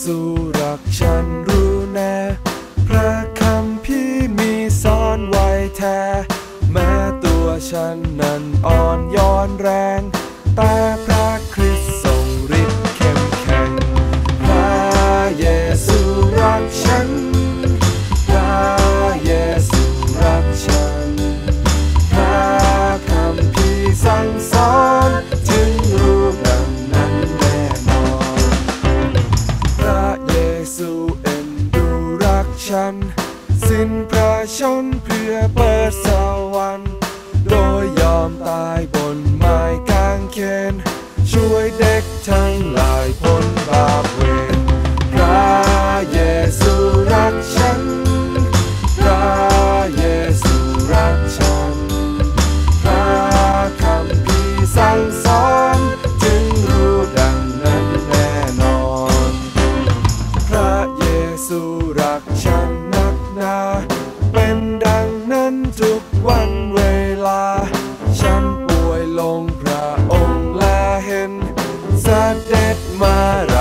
ซูรักฉันรู้แน่ พระคำพี่มีสอนไว้แท้ แม้ตัวฉันนั้นอ่อนย้อนแรง แต่ สู่เอ็นดูรักฉัน สิ้นพระชนเพื่อเปิดสวรรค์โดยยอมตายบนไม้กางเขนช่วยเด็กทั้งหลายพ นั้นเวลา ฉันป่วยลงพระองค์และเห็นสเสด็จมา